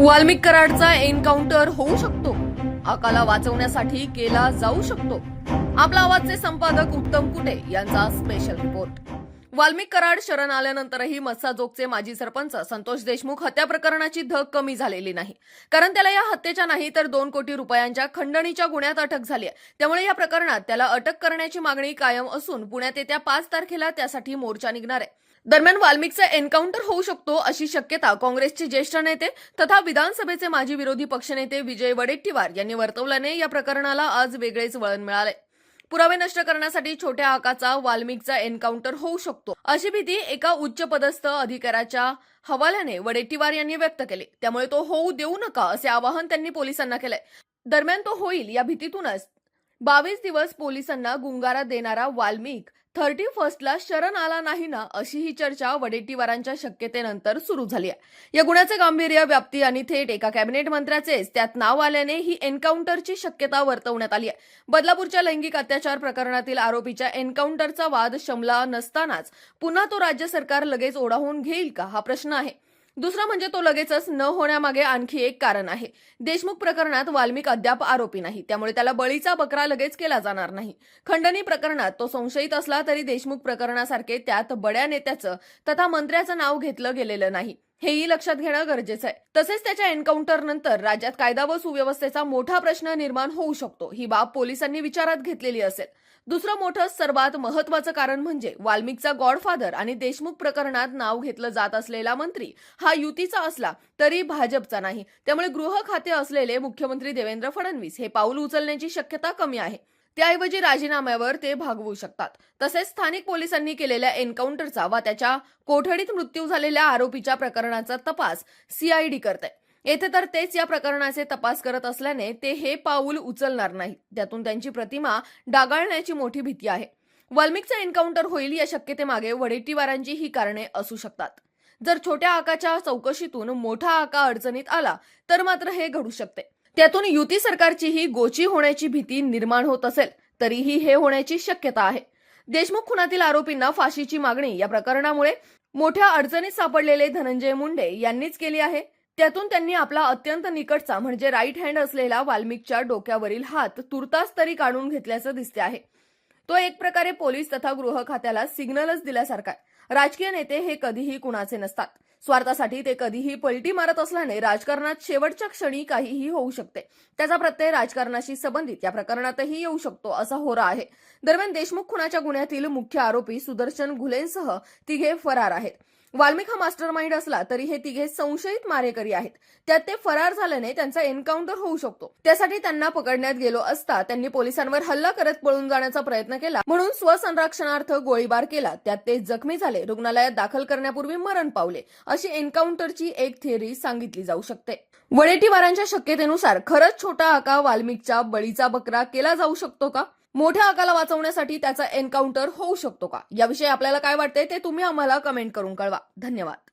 Valmik कराडचा encounter होऊ शकतो. आकाला वाचवण्यासाठी केला जाऊ शकतो. आपला आवाजचे संपादक उत्तम कुटे यांचा स्पेशल रिपोर्ट वाल्मिक कराड शरण आल्यानंतरही मस्साजोगचे माजी सरपंच संतोष देशमुख हत्या प्रकरणाची धग कमी झालेली नाही. कारण त्याला या हत्येच्या नाही तर दोन कोटी रुपयांच्या खंडणीच्या गुन्ह्यात अटक झाली आहे. त्यामुळे या प्रकरणात त्याला अटक करण्याची मागणी कायम असून पुण्यात येत्या पाच तारखेला त्यासाठी मोर्चा निघणार आहे. दरम्यान वाल्मिकचा एन्काउंटर होऊ शकतो अशी शक्यता काँग्रेसचे ज्येष्ठ नेते तथा विधानसभेचे माजी विरोधी पक्षनेते विजय वडेट्टीवार यांनी वर्तवल्याने या प्रकरणाला आज वेगळेच वळण मिळाले पुरावे नष्ट करण्यासाठी छोट्या आकाचा वाल्मिकचा एन्काउंटर होऊ शकतो. अशी भीती एका उच्च पदस्थ अधिकाऱ्याच्या हवाल्याने वडेट्टीवार यांनी व्यक्त केली. त्यामुळे तो होऊ देऊ नका असे आवाहन त्यांनी पोलिसांना केलंय. दरम्यान तो होईल या भीतीतूनच. बावीस दिवस पोलिसांना गुंगारा देणारा वाल्मिक थर्टी फर्स्टला शरण आला नाही ना अशी ही चर्चा वडेट्टीवारांच्या शक्यतेनंतर सुरू झाली आहे. या गुन्ह्याचे गांभीर्य व्याप्ती आणि थेट एका कॅबिनेट मंत्र्याचेच. त्यात नाव आल्याने ही एन्काउंटरची शक्यता वर्तवण्यात आली आहे. बदलापूरच्या लैंगिक अत्याचार प्रकरणातील आरोपीच्या एन्काउंटरचा वाद शमला नसतानाच पुन्हा तो राज्य सरकार लगेच ओढावून घेईल का? हा प्रश्न आहे. दुसरं म्हणजे तो लगेचच न होण्यामागे आणखी एक कारण आहे. देशमुख प्रकरणात वाल्मिक अद्याप आरोपी नाही. त्यामुळे त्याला बळीचा बकरा लगेच केला जाणार नाही. खंडणी प्रकरणात तो संशयित असला तरी देशमुख प्रकरणासारखे त्यात बड्या नेत्याचं तथा मंत्र्याचं नाव घेतलं गेलेलं नाही. हेही लक्षात घेणं गरजेचं आहे. तसेच त्याच्या एन्काउंटर नंतर राज्यात कायदा व सुव्यवस्थेचा मोठा प्रश्न निर्माण होऊ शकतो. ही बाब पोलिसांनी विचारात घेतलेली असेल. दुसरं मोठं सर्वात महत्वाचं कारण म्हणजे वाल्मिकचा गॉडफादर आणि देशमुख प्रकरणात नाव घेतलं जात असलेला मंत्री हा युतीचा असला तरी भाजपचा नाही. त्यामुळे गृह खाते असलेले मुख्यमंत्री देवेंद्र फडणवीस हे पाऊल उचलण्याची शक्यता कमी आहे. त्याऐवजी राजीनाम्यावर ते भागवू शकतात. तसेच स्थानिक पोलिसांनी केलेल्या एन्काउंटरचा वा त्याच्या कोठडीत मृत्यू झालेल्या आरोपीच्या प्रकरणाचा तपास सीआयडी करते. येथे तर तेच या प्रकरणाचे तपास करत असल्याने ते हे पाऊल उचलणार नाही त्यातून त्यांची प्रतिमा डागाळण्याची मोठी भीती आहे. वाल्मिकचा एन्काउंटर होईल या शक्यतेमागे वडेट्टीवारांची ही कारणे असू शकतात. जर छोट्या आकाच्या चौकशीतून मोठा आका अडचणीत आला तर मात्र हे घडू शकते. त्यातून युती सरकारचीही गोची होण्याची भीती निर्माण होत असेल तरीही हे होण्याची शक्यता आहे. देशमुख खुनातील आरोपींना फाशीची मागणी या प्रकरणामुळे मोठ्या अडचणीत सापडलेले धनंजय मुंडे यांनीच केली आहे. त्यातून त्यांनी आपला अत्यंत निकटचा म्हणजे राईट हँड असलेला वाल्मिकच्या डोक्यावरील हात तुर्तास तरी काढून घेतल्याचं दिसते आहे. तो एक प्रकारे पोलीस तथा गृह खात्याला सिग्नलच दिल्यासारखा राजकीय नेते हे कधीही कुणाचे नसतात. स्वार्थासाठी ते कधीही पलटी मारत असल्याने राजकारणात शेवटच्या क्षणी काहीही होऊ शकते. त्याचा प्रत्यय राजकारणाशी संबंधित या प्रकरणातही येऊ शकतो असा होरा आहे. दरम्यान देशमुख खुनाच्या गुन्ह्यातील मुख्य आरोपी सुदर्शन घुलेंसह तिघे फरार आहेत. वाल्मिक हा मास्टर माइंड असला तरी हे तिघे संशयित मारेकरी आहेत. त्यात ते फरार झाल्याने त्यांचा एन्काउंटर होऊ शकतो. त्यासाठी त्यांना पकडण्यात गेलो असता त्यांनी पोलिसांवर हल्ला करत पळून जाण्याचा प्रयत्न केला. म्हणून स्वसंरक्षणार्थ गोळीबार केला. त्यात ते जखमी झाले. रुग्णालयात दाखल करण्यापूर्वी मरण पावले. अशी एन्काउंटरची एक थिअरी सांगितली जाऊ शकते. वडेटीवारांच्या शक्यतेनुसार खरंच छोटा आका वाल्मिकच्या बळीचा बकरा केला जाऊ शकतो का? मोठ्या आकाला वाचवण्यासाठी त्याचा एन्काउंटर होऊ शकतो का? याविषयी आपल्याला काय वाटतंय ते तुम्ही आम्हाला कमेंट करून कळवा. धन्यवाद.